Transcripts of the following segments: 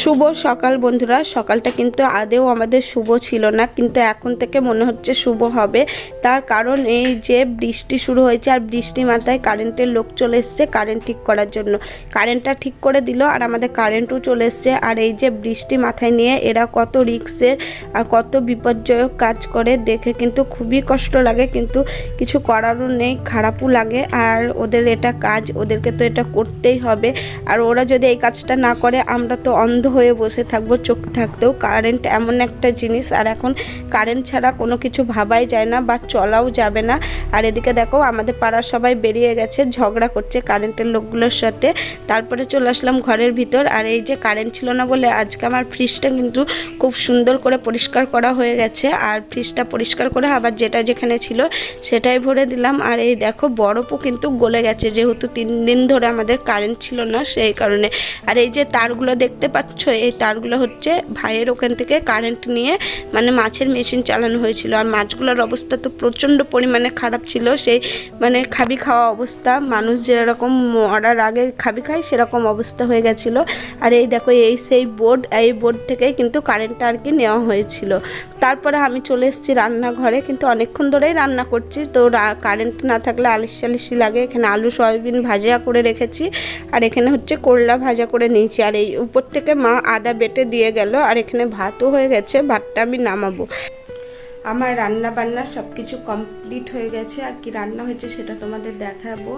শুভ সকাল বন্ধুরা। সকালটা কিন্তু আদেও আমাদের শুভ ছিল না, কিন্তু এখন থেকে মনে হচ্ছে শুভ হবে। তার কারণ এই যে বৃষ্টি শুরু হয়েছে আর বৃষ্টি মাথায় কারেন্টের লোক চলে এসছে কারেন্ট ঠিক করার জন্য। কারেন্টটা ঠিক করে দিল আর আমাদের কারেন্টও চলে এসছে। আর এই যে বৃষ্টি মাথায় নিয়ে এরা কত রিক্সের আর কত বিপর্যয়ক কাজ করে, দেখে কিন্তু খুবই কষ্ট লাগে, কিন্তু কিছু করারও নেই, খারাপও লাগে। আর ওদের এটা কাজ, ওদেরকে তো এটা করতেই হবে। আর ওরা যদি এই কাজটা না করে, আমরা তো অন্ধ হয়ে বসে থাকব, চোখ থাকতেও কারেন্ট এমন একটা জিনিস। আর এখন কারেন্ট ছাড়া কোনো কিছু ভাবাই যায় না বা চলাও যাবে না। আর এদিকে দেখো, আমাদের পাড়ার সবাই বেরিয়ে গেছে, ঝগড়া করছে কারেন্টের লোকগুলোর সাথে। তারপরে চলে আসলাম ঘরের ভিতর। আর এই যে কারেন্ট ছিল না বলে আজকে আমার ফ্রিজটা কিন্তু খুব সুন্দর করে পরিষ্কার করা হয়ে গেছে। আর ফ্রিজটা পরিষ্কার করে আবার যেটা যেখানে ছিল সেটাই ভরে দিলাম। আর এই দেখো, বরফও কিন্তু গলে গেছে। যেহেতু তিন দিন ধরে আমাদের কারেন্ট ছিল না সেই কারণে। আর এই যে তারগুলো দেখতে পাচ্ছ, এই তারগুলো হচ্ছে ভাইয়ের ওখান থেকে কারেন্ট নিয়ে মানে মাছের মেশিন চালানো হয়েছিল। আর মাছগুলোর অবস্থা তো প্রচণ্ড পরিমাণে খারাপ ছিল। সেই মানে খাবি খাওয়া অবস্থা, মানুষ যেরকম মরার আগে খাবি খায়, সেরকম অবস্থা হয়ে গেছিল। আর এই দেখো, এই সেই বোর্ড এই বোর্ড থেকেই কিন্তু কারেন্টটা আর কি নেওয়া হয়েছিল। তারপরে আমি চলে এসেছি রান্নাঘরে, কিন্তু অনেকক্ষণ ধরেই রান্না করছি। তো কারেন্ট না থাকলে আলিশ আলিশি লাগে। এখানে আলু, সয়াবিন ভাজা করে রেখেছি। আর এখানে হচ্ছে করলা ভাজা করে নিয়েছি। আর এই উপর থেকে মা আদা বেটে দিয়ে গেল, আর এখানে ভাতও হয়ে গেছে, ভাতটা আমি নামাবো। আমার রান্না বান্না সব কিছু কমপ্লিট হয়ে গেছে। আর কি রান্না হয়েছে সেটা তোমাদের দেখাবো।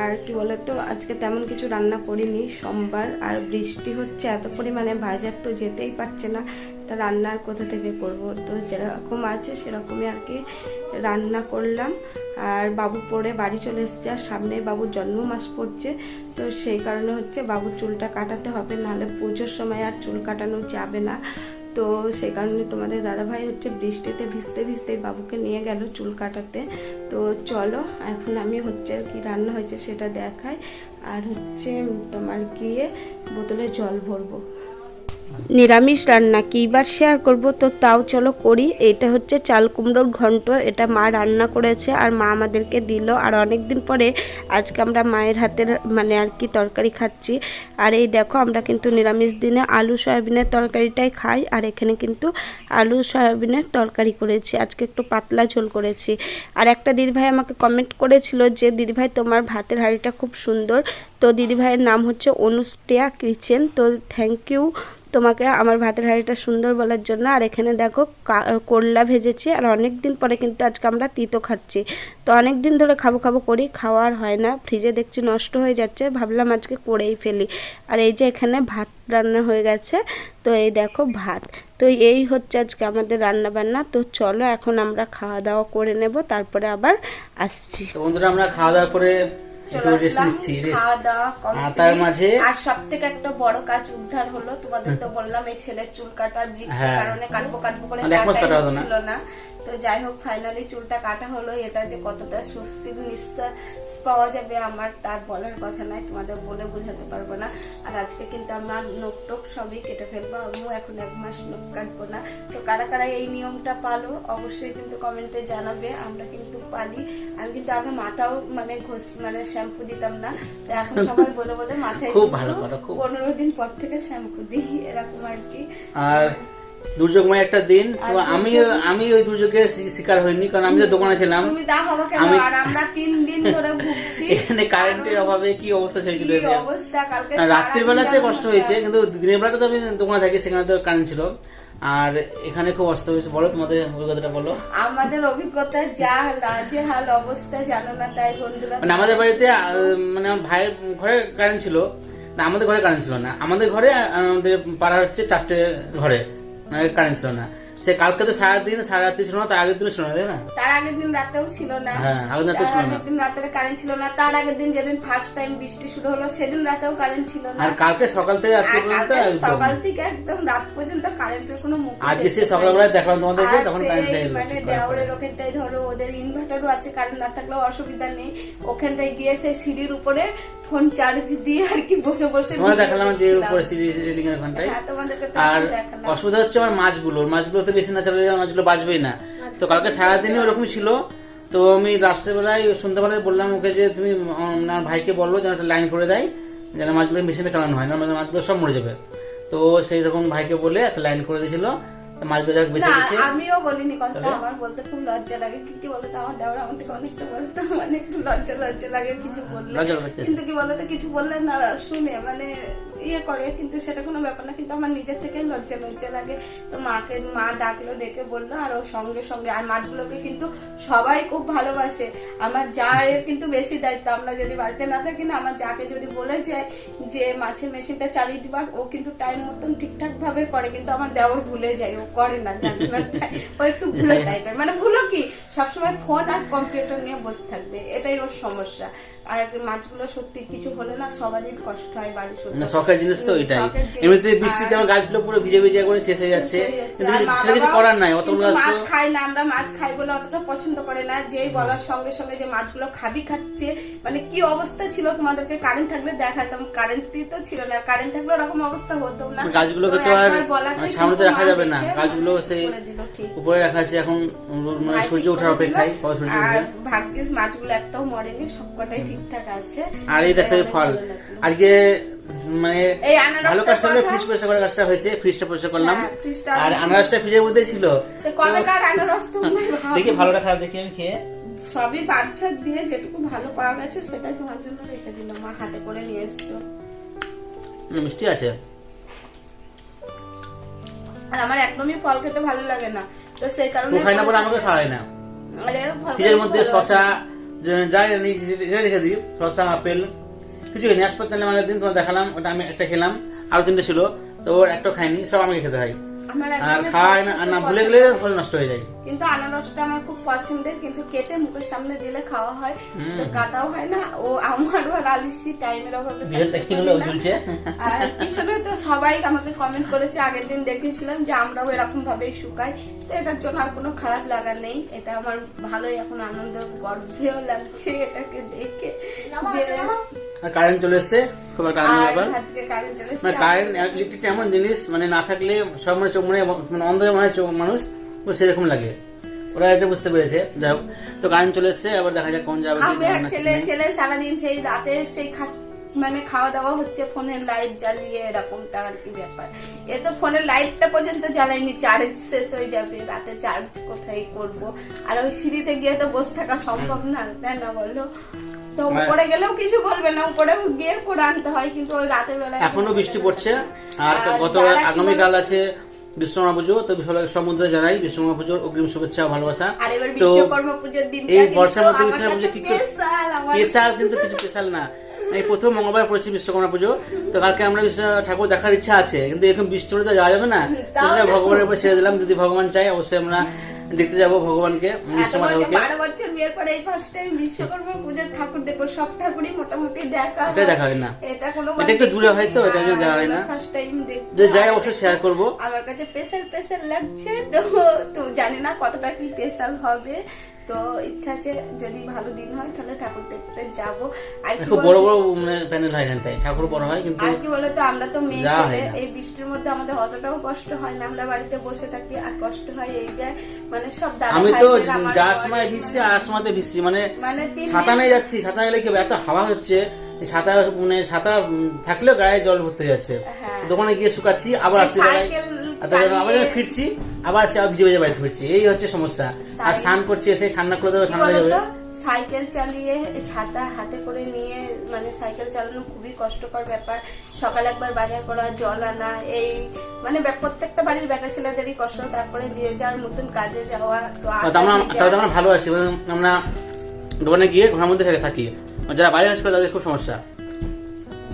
আর কি বলতো, আজকে তেমন কিছু রান্না করিনি। সোমবার আর বৃষ্টি হচ্ছে, এত পরিমাণে বাজার তো যেতেই পারছে না। তা রান্নার কোথা থেকে করব? তো যেরকম আছে সেরকমই আর কি রান্না করলাম। আর বাবু পড়ে বাড়ি চলে এসছে, আর সামনে বাবুর জন্ম মাস পড়ছে। তো সেই কারণে হচ্ছে বাবুর চুলটা কাটাতে হবে, নাহলে পুজোর সময় আর চুল কাটানো যাবে না। তো সে কারণে তোমাদের দাদাভাই হচ্ছে বৃষ্টিতে ভিজতে ভিজতে বাবুকে নিয়ে গেল চুল কাটাতে। তো চলো, এখন আমি হচ্ছে কি রান্না হয়েছে সেটা দেখাই। আর হচ্ছে তোমার গিয়ে বোতলে জল ভরবো। নিরামিষ রান্না কিবার শেয়ার করব? তো তাও চলো করি। এটা হচ্ছে চাল কুমড়োর ঘন্ট। এটা মা রান্না করেছে আর মা আমাদেরকে দিল। আর অনেক দিন পরে আজকে আমরা মায়ের হাতের মানে আর কি তরকারি খাচ্ছি। আর এই দেখো, আমরা কিন্তু নিরামিষ দিনে আলু, সয়াবিনের তরকারিটাই খাই। আর এখানে কিন্তু আলু, সয়াবিনের তরকারি করেছি। আজকে একটু পাতলা ঝোল করেছি। আর একটা দিদিভাই আমাকে কমেন্ট করেছিল যে, দিদিভাই, তোমার ভাতের হাঁড়িটা খুব সুন্দর। তো দিদিভাইয়ের নাম হচ্ছে অনুষ্প্রিয়া কিচেন। তো থ্যাংক ইউ তোমাকে আমার ভাতের হাঁড়িটা সুন্দর বলার জন্য। আর এখানে দেখো করলা ভেজেছি। আর অনেক দিন পরে কিন্তু আজকে আমরা তিতো খাচ্ছি। তো অনেক দিন ধরে খাব খাব করি খাওয়ার হয় না। ফ্রিজে দেখছি নষ্ট হয়ে যাচ্ছে। ভাবলাম আজকে করেই ফেলি। আর এই যে এখানে ভাত রান্না হয়ে গেছে। তো এই দেখো ভাত। তো এই হচ্ছে আজকে আমাদের রান্না বান্না তো চলো এখন আমরা খাওয়া দাওয়া করে নেব। তারপরে আবার আসছি। বন্ধুরা, আমরা খাওয়া দাওয়া করে তার মাঝে আর সব থেকে একটা বড় কাজ উদ্ধার হলো তোমাদের তো বললাম এই ছেলের চুল কাটার বৃষ্টির হ্যাঁ। কারণে কাটবো কাটবো করে মানে কাটাই কাটা না। তো যাই হোক ফাইনালি চুলটা কাটা হলো। এটা যে কতটা স্বস্তির নিঃশ্বাস পাওয়া যাবে আমার তার বলার কথা নাই তোমাদের বলে বোঝাতে পারব না। আর আজকে কিন্তু আমার নোক টোক সবই কেটে ফেলব আমিও এখন এক মাস নোক কাটবো না। তো কারা কারা এই নিয়মটা পালো অবশ্যই কিন্তু কমেন্টে জানাবে আমরা কিন্তু পালি আমি কিন্তু আগে মাথাও মানে ঘোষ মানে শ্যাম্পু দিতাম না তো এখন সবাই বলে বলে মাথায় খুব ভালো করো, খুব। পনেরো দিন পর থেকে শ্যাম্পু দিই এরকম আর কি। আর দুর্যোগময় একটা দিন তো আমি আমি ওই দুর্যোগের শিকার হইনি কারণ আমি তো দোকানে ছিলাম। তুমি দা হব কেন আমি- আর আমরা তিন দিন ধরে ভুগছি। এখানে কারেন্টের অভাবে কি অবস্থা হয়েছিল রাত্রির বেলাতে কষ্ট হয়েছে কিন্তু দিনের বেলাতে তো আমি দোকানে থাকি সেখানে তো কারেন্ট ছিল। আর এখানে খুব অবস্থা হয়েছে বলো তোমাদের অভিজ্ঞতাটা বলো। আমাদের অভিজ্ঞতা যা লাজে হাল অবস্থা জানো না তাই বন্ধুরা মানে আমাদের বাড়িতে মানে আমার ভাইয়ের ঘরে কারেন্ট ছিল। না আমাদের ঘরে কারেন্ট ছিল না। আমাদের ঘরে আমাদের পাড়া হচ্ছে চারটে ঘরে। মানে কারেন্ট ছিল না সে কালকে তো সারাদিন সারা রাত্রি ছিল না তার আগের দিন ছিল না তাই না? তার আগের দিন রাতেও ছিল না। হ্যাঁ, আগের দিন রাতেও ছিল না। আগের দিন রাতের কারেন্ট ছিল না। তার আগের দিন যেদিন ফার্স্ট টাইম বৃষ্টি শুরু হলো সেদিন রাতেও কারেন্ট ছিল না। আর কালকে সকাল থেকে রাত্রি পর্যন্ত সকাল থেকে একদম রাত পর্যন্ত কারেন্টের কোনো মুখ আজকে সে সকালবেলায় দেখলাম তোমাদেরকে তখন কারেন্ট মানে দেওয়ালের ওখানটায় ধরো ওদের ইনভার্টারও আছে কারেন্ট না থাকলেও অসুবিধা নেই। ওখানটায় গিয়ে সেই সিঁড়ির উপরে ফোন চার্জ দিয়ে আর কি বসে বসে তোমাদের দেখালাম যে উপরে ওখানটায়। হ্যাঁ, তোমাদেরকে তো আর অসুবিধা হচ্ছে আমার মাছগুলোর মাছগুলো তো বেশি না চালালে মাছগুলো বাঁচবেই না। তো কালকে সারাদিনই ওরকম ছিল। তো আমি রাত্রেবেলায় সন্ধ্যাবেলায় বললাম ওকে যে তুমি আমার ভাইকে বলল যেন একটা লাইন করে দেয় যেন মাছগুলো মেশিনে চালানো হয় না মাছগুলো সব মরে যাবে। তো সেই তখন ভাইকে বলে একটা লাইন করে দিয়েছিল মাছগুলো যাক বেঁচে গেছে। আমিও বলিনি কথাটা আমার বলতে খুব লজ্জা লাগে। কি কি বলতো আমার দেওয়ার আমার থেকে অনেকটা বলতো মানে একটু লজ্জা লজ্জা লাগে কিছু বললে। কিন্তু কি বলতো কিছু বললে না শুনে মানে ইয়ে করে কিন্তু সেটা কোনো ব্যাপার না কিন্তু আমার নিজের থেকেই লজ্জা লজ্জা লাগে। তো মাকে মা ডাকলো ডেকে বলল আর ও সঙ্গে সঙ্গে আর মাছগুলোকে কিন্তু সবাই খুব ভালোবাসে। আমার জায়ের কিন্তু বেশি দায়িত্ব আমরা যদি বাড়িতে না থাকি না আমার যাকে যদি বলে যায় যে মাছের মেশিনটা চালিয়ে দিবা ও কিন্তু টাইম মতন ঠিকঠাক ভাবে করে কিন্তু আমার দেওর ভুলে যায় ও করে না তাই। ও একটু ভুলে টাইপের মানে ভুলো কি? সবসময় ফোন আর কম্পিউটার নিয়ে বসে থাকবে এটাই ওর সমস্যা। আর মাছগুলো সত্যি কিছু হলে না সবারই কষ্ট হয় বাড়ির সত্যি। শখের জিনিস তো এটাই। এমনিতে বৃষ্টিতে আমার গাছগুলো পুরো ভিজে ভিজে করে শেষ হয়ে যাচ্ছে। কিন্তু সেটা কিছু করার নাই অতগুলো মাছ খাই না আমরা মাছ খাই বলে অতটা পছন্দ করে না। যেই বলার সঙ্গে সঙ্গে যে মাছগুলো খাবি খাচ্ছে মানে কি অবস্থা ছিল তোমাদেরকে? কারেন্ট থাকলে দেখাতাম। কারেন্টই তো ছিল না। কারেন্ট থাকলে ওরকম অবস্থা হতো না। গাছগুলোকে তো আর মানে সামনে তো রাখা যাবে না। গাছগুলো সেই। উপরে রাখা আছে এখন মানে সূর্য ওঠার অপেক্ষায়। সূর্য উঠবে। ভাগ্যিস মাছগুলো একটাও মরেনি সবকটাই ঠিকঠাক আছে। আর এই দেখো ফল। আজকে মানে ভালো ফ্রিজ পরিষ্কার করার কাজটা হয়েছে ফ্রিজটা পরিষ্কার করলাম। হ্যাঁ, আর আনারসটা ফ্রিজের মধ্যেই ছিল। দেখি ভালোটা খারাপ দেখি আমি খেয়ে। সবই বাচ্চা দিয়ে যেটুকু ভালো পাওয়া গেছে সেটাই তোমার জন্য রেখে দিলাম। মা হাতে করে নিয়ে এসছো। মিষ্টি আছে? আর আমার একদমই ফল খেতে ভালো লাগে না। তো সেই কারণে খাই না বলে আমাকে খাওয়াই না। ফ্রিজের মধ্যে শশা যে- যাই রেখে দিই শশা আপেল কিছু খাইনি হাসপাতালে মানে দিন তোমার দেখালাম ওটা আমি একটা খেলাম আরও তিনটে ছিল তো ওর একটা খাইনি সব আমাকে খেতে হয়। আর ফল না না ভুলে গেলে ফল নষ্ট হয়ে যায়। কিন্তু আনারসটা আমার খুব পছন্দের কিন্তু কেটে মুখের সামনে দিলে খাওয়া হয় তো কাটাও হয় না। ও আমার আর আলিসি টাইমের অভাবে আর পিছনে তো সবাই আমাকে কমেন্ট করেছে আগের দিন দেখেছিলাম যে আমরাও এরকম ভাবেই শুকাই তো এটার জন্য আর কোনো খারাপ লাগা নেই। এটা আমার ভালোই এখন আনন্দ গর্বেও লাগছে এটাকে দেখে। যে আর কারেন্ট চলে এসছে খুব একটা কারেন্ট চলে মানে কারেন্ট ইলেকট্রিক এমন জিনিস মানে না থাকলে সব মানে চোখ মানে মানে অন্ধ মনে হয় মানুষ তো সেরকম লাগে। ওরা এটা বুঝতে পেরেছে যাই হোক। তো কারেন্ট চলে এসছে আবার দেখা যাক কোন যাবে ছেলে ছেলে সারাদিন সেই রাতে সেই খা- মানে খাওয়া দাওয়া হচ্ছে ফোনের লাইট জ্বালিয়ে এরকমটা আর কি ব্যাপার। এ তো ফোনের লাইটটা পর্যন্ত জ্বালাইনি চার্জ শেষ হয়ে যাবে রাতে চার্জ কোথায় করব? আর ওই সিঁড়িতে গিয়ে তো বসে থাকা সম্ভব না তাই না বলল তো হ্যাঁ। উপরে গেলেও কিছু বলবে না উপরে গিয়ে করে আনতে হয় কিন্তু ওই রাতের বেলায় এখনও বৃষ্টি পড়ছে আর গত আগামীকাল আছে বিশ্বকর্মা পুজো তো সবাইকে সমুদ্রে জানাই বিশ্বকর্মা পুজোর অগ্রিম শুভেচ্ছা ভালোবাসা। আর এবার তো পুজোর দিন এই বর্ষার মধ্যে বিশ্বকর্মা পুজো কি স্পেশাল কিন্তু কিছু স্পেশাল না। এই প্রথম মঙ্গলবার পড়েছি বিশ্বকর্মা পুজো তো কালকে আমরা বিশ্ব- ঠাকুর দেখার ইচ্ছা আছে কিন্তু এখন বৃষ্টি হলে তো যাওয়া যাবে না। ভগবানের উপর ছেড়ে দিলাম যদি ভগবান চাই অবশ্যই আমরা দেখতে যাব ভগবানকে বিশ্বকর্মা ঠাকুরকে বারো বছর বিয়ের পরে এই ফার্স্ট টাইম বিশ্বকর্মা পুজোর ঠাকুর দেখব সব ঠাকুরই মোটামুটি দেখা এটাই দেখা হয় না। এটা কোনো এটা একটু দূরে হয় তো, এটা দেখা হয় না। ফার্স্ট টাইম দেখব যে যাই অবশ্যই শেয়ার করব। আমার কাছে স্পেশাল স্পেশাল লাগছে তো তো জানি না কতটা কি স্পেশাল হবে। তো ইচ্ছা আছে যদি ভালো দিন হয় তাহলে ঠাকুর দেখতে যাব। আর কি বড় বড় প্যান্ডেল হয় এখানটায়। ঠাকুর বড় হয় কিন্তু আর কি বলতো আমরা তো মেয়ে ছেলে এই বৃষ্টির মধ্যে আমাদের অতটাও কষ্ট হয় না। আমরা বাড়িতে বসে থাকি আর কষ্ট হয় এই যে মানে সব দাদা আমি তো ঘরে সময় ভিজছি আর সময়তে ভিজছি মানে মানে তিন ছাতা নিয়ে যাচ্ছি ছাতা নিয়ে কি এত হাওয়া হচ্ছে ছাতা মানে ছাতা থাকলেও গায়ে জল ভরতে যাচ্ছে। হ্যাঁ। দোকানে গিয়ে শুকাচ্ছি আবার আসতে আবার ফিরছি। আবার সে ভিজে বাড়িতে ফিরছি। এই হচ্ছে সমস্যা। আর স্নান করছি এসে ঠান্ডা করে দেবো ঠান্ডা যাবে। সাইকেল চালিয়ে ছাতা হাতে করে নিয়ে মানে সাইকেল চালানো খুবই কষ্টকর ব্যাপার। সকাল একবার বাজার করা জল আনা এই মানে প্রত্যেকটা বাড়ির বেটা ছেলেদেরই কষ্ট। তারপরে যে যার মতন কাজে যাওয়া তো আমরা ভালো আছি আমরা দোকানে গিয়ে ঘরের মধ্যে থেকে থাকি। যারা বাইরে কাজ করে তাদের খুব সমস্যা।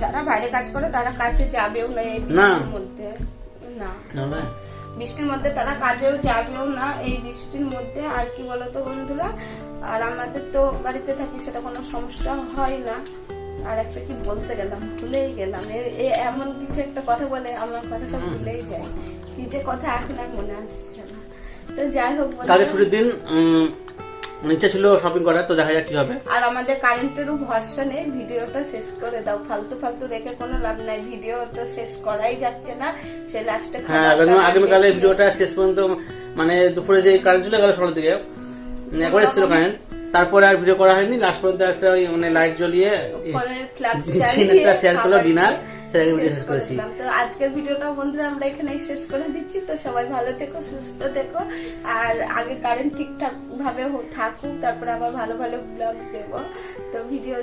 যারা বাইরে কাজ করে তারা কাছে যাবেও না এই না। মধ্যে। না। বৃষ্টির মধ্যে তারা কাজেও যাবেও না। এই বৃষ্টির মধ্যে আর কি বলতো বন্ধুরা? আর আমাদের তো বাড়িতে থাকি সেটা কোনো সমস্যা হয় না। আর একটা কি বলতে গেলাম ভুলেই গেলাম। এ- এমন কিছু একটা কথা বলে আমার কথাটা ভুলেই যায়। কি যে কথা এখন আর মনে আসছে না। তো যাই হোক কালকে ছুটির দিন ইচ্ছা ছিল শপিং করার তো দেখা যাক কি হবে। আর আমাদের কারেন্টেরও ভরসা নেই ভিডিওটা শেষ করে দাও। ফালতু ফালতু রেখে কোনো লাভ নাই। ভিডিও তো শেষ করাই যাচ্ছে না। সে লাস্টে হ্যাঁ আগামী আগামীকালের ভিডিওটা শেষ পর্যন্ত মানে দুপুরে যে কারেন্ট চলে গেল সকালের দিকে একবার এসেছিল কারেন্ট তারপরে আর ভিডিও করা হয়নি। লাস্ট পর্যন্ত একটা ওই মানে লাইট জ্বলিয়ে শেয়ার করল ডিনার ভিডিও শেষ করেছি। তো আজকের ভিডিওটা বন্ধুরা আমরা এখানেই শেষ করে দিচ্ছি। তো সবাই ভালো থেকো সুস্থ থেকো। আর আগে কারেন্ট ঠিকঠাক ভাবে থাকুক তারপরে আবার ভালো ভালো ব্লগ দেব। তো ভিডিও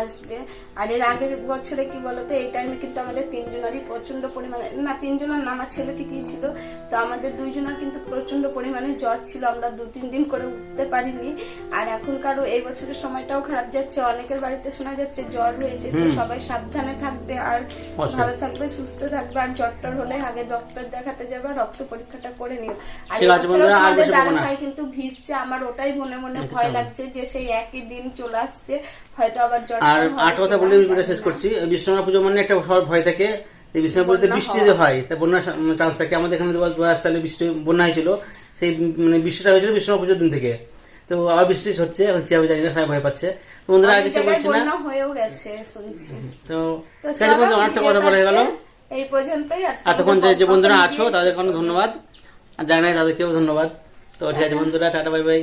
আসবে। আর এর আগের বছরে কি বলতো এই টাইমে কিন্তু আমাদের তিনজনেরই প্রচণ্ড পরিমাণে না তিনজনের না আমার ছেলে ঠিকই ছিল। তো আমাদের দুইজনের কিন্তু প্রচণ্ড পরিমাণে জ্বর ছিল। আমরা দু তিন দিন করে উঠতে পারিনি। আর এখনকারও এই বছরের সময়টাও খারাপ যাচ্ছে। অনেকের বাড়িতে শোনা যাচ্ছে জ্বর হয়েছে। তো সবাই সাবধানে থাকবে। আর। ভালো থাকবে সুস্থ থাকবে আর জ্বরটর হলে আগে ডক্টর দেখাতে যাবে রক্ত পরীক্ষাটা করে নিও। আর তোমাদের দাদা ভাই কিন্তু ভিজছে আমার ওটাই মনে মনে ভয় লাগছে যে সেই একই দিন চলে আসছে হয়তো আবার জ্বর আর আট কথা বলে ভিডিওটা শেষ করছি। বিশ্বকর্মা পুজো মানে একটা সবার ভয় থাকে। এই বন্যা বৃষ্টি যদি হয় তা বন্যার চান্স থাকে। আমাদের এখানে দু হাজার সালে বৃষ্টি বন্যা হয়েছিল। সেই মানে বৃষ্টিটা হয়েছিল বিশ্বকর্মা পুজোর দিন থেকে। তো আবার বৃষ্টি হচ্ছে এখন কি হবে জানি না সবাই ভয় পাচ্ছে। বন্ধুরা আর কিছু বলছি না? হয়েও গেছে শুনছি। তো তো ঠিক আছে চলো, বন্ধু অনেকটা কথা বলে গেল। এই পর্যন্তই এতক্ষণ যে বন্ধুরা আছো তাদের তাদেরকে অনেক ধন্যবাদ। আর জানাই তাদেরকেও ধন্যবাদ। তো ঠিক আছে বন্ধুরা টাটা বাই বাই।